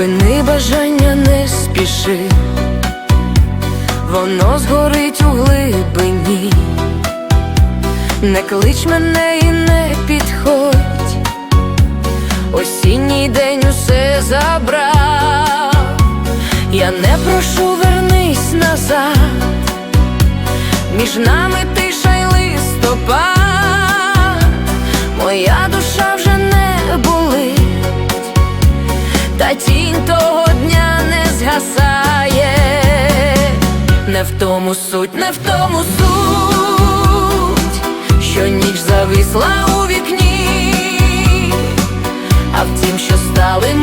Припини бажання, не спіши, воно згорить у глибині, не клич мене і не підходь, осінній день усе забрав, я не прошу, вернись назад, між нами того дня не згасає, не в тому суть, не в тому суть, що ніч зависла у вікні, а в тім, що стали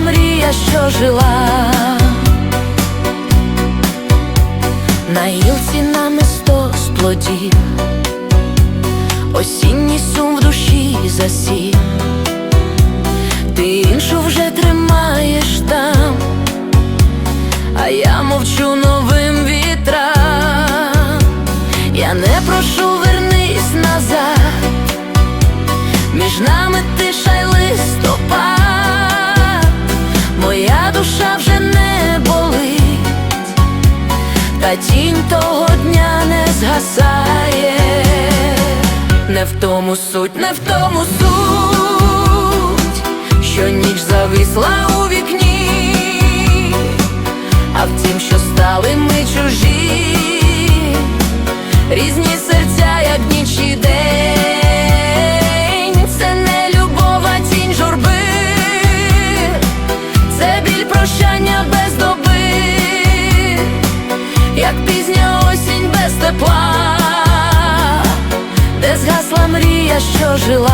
мрія, що жила, на гілці намисто з плодів, осінній сум в душі засів, ти іншу вже тримаєш там, а я мовчу та тінь того дня не згасає, не в тому суть, не в тому суть, що ніч зависла у вікні, а в тім, що стали ми чужі, різні серця, як ніч і день. Це не любов, а тінь журби, це біль прощання без тепла, де згасла мрія, що жила.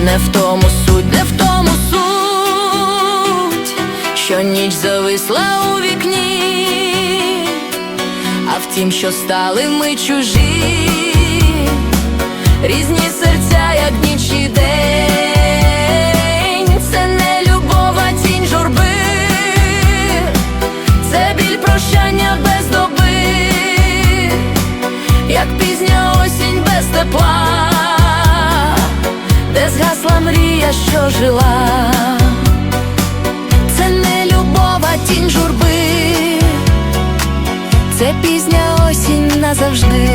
Не в тому що ніч зависла у вікні, а в тім, що стали ми чужі, різні серця, як ніч і день, це не любов, а тінь журби, це біль прощання без доби, як пізня осінь без тепла де згасла мрія, що жила, завжди.